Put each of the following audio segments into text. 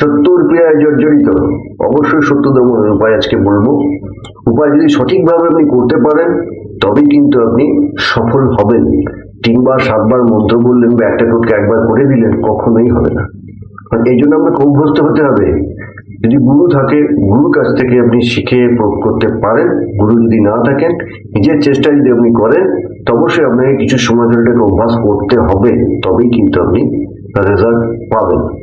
সত্তর ক্রিয়ায় জর্জরিত অবশ্যই সত্য দমনের উপায় আজকে বলব। উপায় যদি সঠিকভাবে আপনি করতে পারেন, তবেই কিন্তু আপনি সফল হবেন। তিনবার, সাতবার মন্ত্র বললেন বা একটা টোটকে একবার করে দিলেন, কখনোই হবে না। এই জন্য আপনাকে অভ্যস্ত হতে হবে। যদি গুরু থাকে, গুরুর কাছ থেকে আপনি শিখে প্রয়োগ করতে পারেন, গুরু যদি না থাকেন, নিজের চেষ্টা যদি আপনি করেন, তো অবশ্যই আপনাকে কিছু সময় ধরে অভ্যাস করতে হবে। তবেই কিন্তু আপনি রেজাল্ট পাবেন।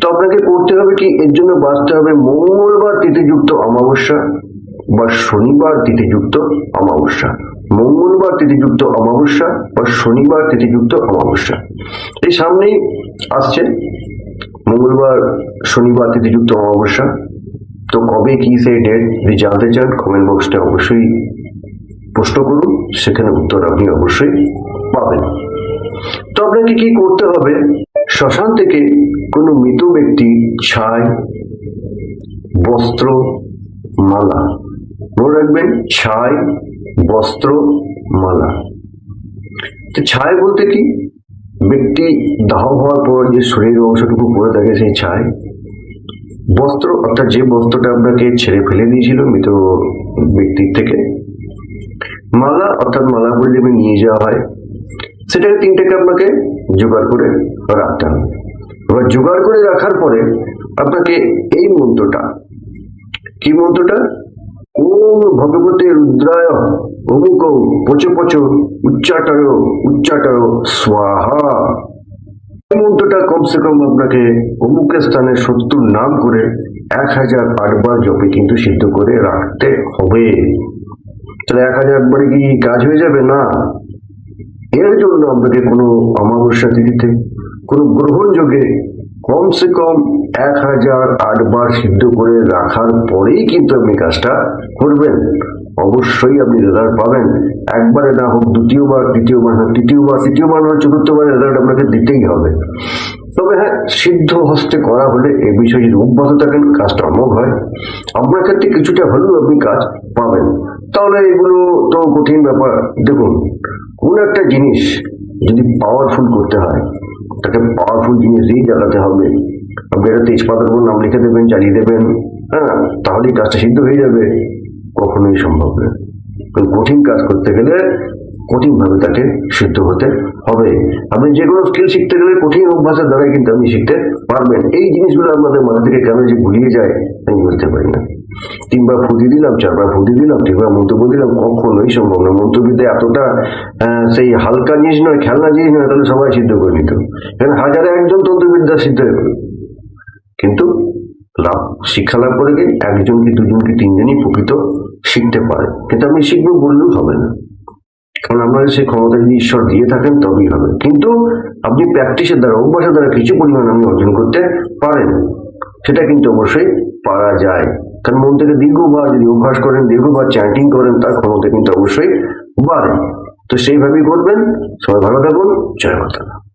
তো আপনাকে করতে হবে কি? এর জন্য বাঁচতে হবে মঙ্গলবার তিথিযুক্ত অমাবস্যা বা শনিবার তিথিযুক্ত অমাবস্যা। মঙ্গলবার তিথিযুক্ত অমাবস্যা বা শনিবার তিথিযুক্ত অমাবস্যা। এই সামনেই আসছে মঙ্গলবার, শনিবার তিথিযুক্ত অমাবস্যা। তো কবে কি সেই ডেট যদি জানতে চান কমেন্ট বক্সটা অবশ্যই প্রশ্ন করুন, সেখানে উত্তর আপনি অবশ্যই পাবেন। তো আপনাকে কি করতে হবে? শ্মশান থেকে কোনো মৃত ব্যক্তি ছাই, বস্ত্র, মালা। মনে রাখবেন, ছাই, বস্ত্র, মালা। তো ছাই বলতে কি? ব্যক্তি দাহ হওয়ার পর যে শরীরের অংশটুকু পড়ে থাকে সেই ছাই। বস্ত্র, অর্থাৎ যে বস্ত্রটা আপনাকে ছেড়ে ফেলে দিয়েছিল মৃত ব্যক্তির থেকে, মালা, অর্থাৎ মালা করে যেভাবে নিয়ে যাওয়া হয়, সেটাকে তিনটাকে আপনাকে জোগাড় করে রাখতে হবে। এবার জোগাড় করে রাখার পরে আপনাকে এই মন্ত্রটা কি মন্ত্রটা ওম ভগবতে রুদ্রায় অমুক পচ পচ উচ্চাটয় উচ্চাটয় স্বাহা। এই মন্ত্রটা কমসে কম আপনাকে অমুকের স্থানে সত্তর নাম করে এক হাজার আটবার জপে কিন্তু সিদ্ধ করে রাখতে হবে। তাহলে এক হাজার একবারে কি কাজ হয়ে যাবে? না। এর জন্য আপনাকে কোনো অমাবস্যা তিথিতে, কোনো গ্রহণযোগে কমসে কম এক হাজার আটবার সিদ্ধ করে রাখার পরেই কিন্তু আপনি কাজটা করবেন। অবশ্যই আপনি রেজাল্ট পাবেন। একবারে না হোক, দ্বিতীয়বার, তৃতীয়বার না, তৃতীয়বার তৃতীয়বার না চতুর্থবার রেজাল্ট আপনাকে দিতেই হবে। তবে হ্যাঁ সিদ্ধ হস্তে করা হলে এ বিষয়ে যদি অভ্যাস থাকেন, কাজটা অমোঘ হয়। আপনার ক্ষেত্রে কিছুটা হলেও আপনি কাজ পাবেন। তাহলে এগুলো তো কঠিন ব্যাপার। দেখুন, কোন একটা জিনিস যদি পাওয়ারফুল করতে হয়, তাকে পাওয়ারফুল জিনিস দিয়েই জ্বালাতে হবে। আপনি একটা তেজপাতার উপর নাম লিখে দেবেন, চালিয়ে দেবেন হ্যাঁ তাহলেই কাজটা সিদ্ধ হয়ে যাবে। কখনোই সম্ভব কারণ কঠিন কাজ করতে গেলে কঠিনভাবে তাকে সিদ্ধ হতে হবে। আপনি যে কোনো স্কিল শিখতে গেলে কঠিন অভ্যাসের দ্বারাই কিন্তু আপনি শিখতে পারবেন। এই জিনিসগুলো আমাদের মাথা থেকে কেন যে ভুলিয়ে যায়, আমি বুঝতে পারি না। তিনবার ফুটি দিলাম, চারবার ফুটি দিলাম, তিনবার মন্তব্য দিলাম কখনোই সম্ভব না। মন্তব্যতে এতটা সেই হালকা জিনিস নয়, খেলনা জিনিস নয়, তাহলে সবাই সিদ্ধ করে নিত। এখানে হাজারে একজন তন্ত্রবিদ্যা সিদ্ধ হয়ে গেল। কিন্তু লাভ, শিক্ষা লাভ করে গিয়ে একজন কি দুজন কি তিনজনই প্রকৃত শিখতে পারে? কিন্তু আমি শিখব বললেও হবে না। কারণ আপনার সেই ক্ষমতা যদি ঈশ্বর দিয়ে থাকেন, তবেই হবে। কিন্তু আপনি প্র্যাকটিসের দ্বারা, অভ্যাসের দ্বারা কিছু পরিমাণ আপনি অর্জন করতে পারেন। সেটা কিন্তু অবশ্যই পারা যায়। কারণ মন থেকে দীর্ঘবার যদি অভ্যাস করেন, দীর্ঘবার চ্যান্টিং করেন, তার ক্ষমতা কিন্তু অবশ্যই বাড়ে। তো সেইভাবেই করবেন। সবাই ভালো থাকুন। জয় মাতা